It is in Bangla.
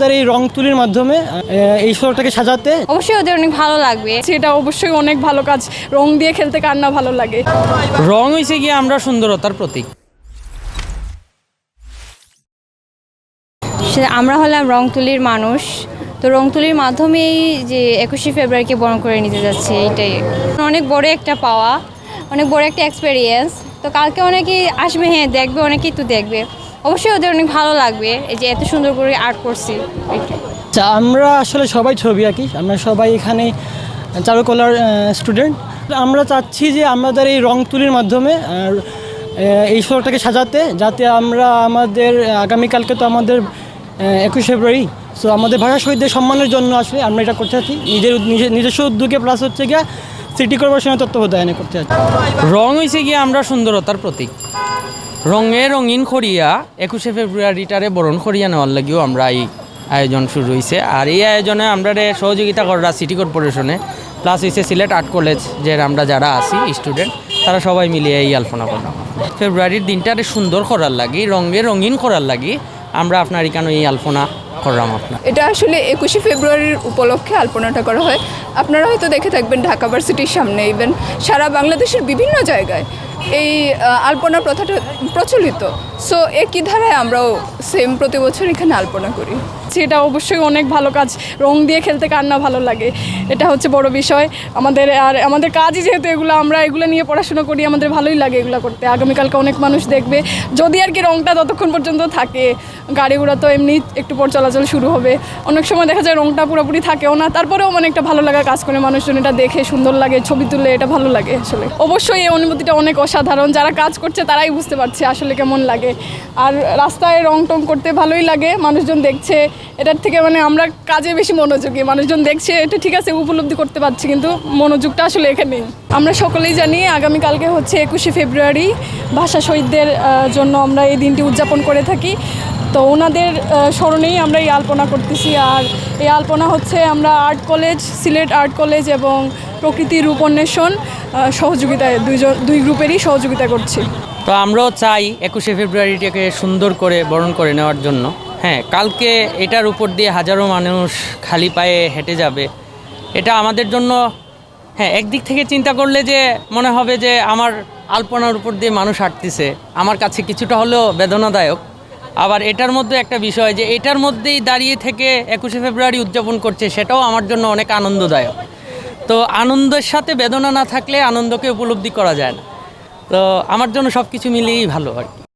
আমাদের এই রং তুলির মাধ্যমে এই শহরটাকে সাজাতে? অবশ্যই ওদের অনেক ভালো লাগবে। সেটা অবশ্যই অনেক ভালো কাজ। রং দিয়ে খেলতে কার না ভালো লাগে? রং হয়েছে গিয়ে আমরা সুন্দরতার প্রতীক। সে আমরা হলাম রংতুলির মানুষ। তো রংতুলির মাধ্যমেই যে একুশে ফেব্রুয়ারিকে বরণ করে নিতে যাচ্ছে এইটাই। অনেক বড় একটা পাওয়া অনেক বড় একটা এক্সপেরিয়েন্স তো কালকে অনেকেই আসবে হ্যাঁ দেখবে অনেকেই তো দেখবে। অবশ্যই ওদের অনেক ভালো লাগবে এই যে এত সুন্দর করে আর্ট করছি। আচ্ছা আমরা আসলে সবাই ছবি আঁকি আমরা সবাই এখানে চারুকলার স্টুডেন্ট আমরা চাচ্ছি যে আমাদের এই রং তুলির মাধ্যমে এই শহরটাকে সাজাতে যাতে আমরা আমাদের আগামীকালকে তো আমাদের একুশ ফেব্রুয়ারি সো আমাদের ভাষা শহীদদের সম্মানের জন্য আসলে আমরা এটা করতে চাচ্ছি। নিজের নিজের নিজস্ব উদ্যোগে প্লাস হচ্ছে গিয়া সিটি কর্পোরেশনের তত্ত্বাবধানে করতে চাচ্ছি। রং হয়েছে গিয়ে আমরা সুন্দরতার প্রতীক। রঙে রঙিন করিয়া একুশে ফেব্রুয়ারিটারে বরণ করিয়া নেওয়ার লাগিও আমরা এই আয়োজন শুরু হয়েছে আর এই আয়োজনে আমরা সহযোগিতা করা সিটি কর্পোরেশনে প্লাস হয়েছে সিলেট আর্ট কলেজ, যে আমরা যারা আছি স্টুডেন্ট তারা সবাই মিলিয়ে এই আলপনা করলাম। ফেব্রুয়ারির দিনটারে সুন্দর করার লাগি, রঙে রঙিন করার লাগি, আমরা আপনার এখানে এই আলপনা করলাম আপনার। এটা আসলে একুশে ফেব্রুয়ারির উপলক্ষে আলপনাটা করা হয়। আপনারা হয়তো দেখে থাকবেন ঢাকা ভার্সিটির সামনে ইভেন সারা বাংলাদেশের বিভিন্ন জায়গায় এই আলপনা প্রথাটা প্রচলিত। সো একই ধারায় আমরাও সেম প্রতি বছর এখানে আলপনা করি। সেটা অবশ্যই অনেক ভালো কাজ। রং দিয়ে খেলতে কার না ভালো লাগে? এটা হচ্ছে বড় বিষয়। আমাদের আর আমাদের কাজই যেহেতু এগুলো, আমরা এগুলো নিয়ে পড়াশোনা করি, আমাদের ভালোই লাগে এগুলো করতে। আগামীকালকে অনেক মানুষ দেখবে। যদি আর কি রংটা ততক্ষণ পর্যন্ত থাকে, গাড়ি ঘোড়া তো এমনি একটু পর চলাচল শুরু হবে। অনেক সময় দেখা যায় রংটা পুরোপুরি থাকেও না। তারপরেও মানে একটা ভালো লাগা কাজ করে মানুষজন। এটা দেখে সুন্দর লাগে, ছবি তুলে এটা ভালো লাগে আসলে। অবশ্যই এই অনুভূতিটা অনেক অসাধারণ, যারা কাজ করছে তারাই বুঝতে পারছে আসলে কেমন লাগে। আর রাস্তায় রং টং করতে ভালোই লাগে, মানুষজন দেখছে, এটার থেকে মানে আমরা কাজে বেশি মনোযোগী, মানুষজন দেখছে, এটা ঠিক আছে, উপলব্ধি করতে পারছি, কিন্তু মনোযোগটা আসলে এখানেই আমরা সকলেই জানি আগামীকালকে হচ্ছে একুশে ফেব্রুয়ারি, ভাষা শহীদদের জন্য আমরা এই দিনটি উদযাপন করে থাকি। তো ওনাদের স্মরণেই আমরা এই আলপনা করতেছি। আর এই আলপনা হচ্ছে আমরা art college, Sylhet art college এবং প্রকৃতি রূপন্বেষণ সহযোগিতায় দুইজন, দুই গ্রুপেরই সহযোগিতা করছি। তো আমরাও চাই একুশে ফেব্রুয়ারিটাকে সুন্দর করে বরণ করে নেওয়ার জন্য। হ্যাঁ কালকে এটার উপর দিয়ে হাজারো মানুষ খালি পায়ে হেঁটে যাবে। এটা আমাদের জন্য হ্যাঁ একদিক থেকে চিন্তা করলে যে মনে হবে যে আমার আলপনার উপর দিয়ে মানুষ হাঁটতেছে। আমার কাছে কিছুটা হলেও বেদনাদায়ক। আবার এটার মধ্যে একটা বিষয় যে এটার মধ্যেই দাঁড়িয়ে থেকে একুশে ফেব্রুয়ারি উদযাপন করছে, সেটাও আমার জন্য অনেক আনন্দদায়ক। তো আনন্দের সাথে বেদনা না থাকলে আনন্দকে উপলব্ধি করা যায় না। তো আমার জন্য সব কিছু মিলিয়েই ভালো আর কি।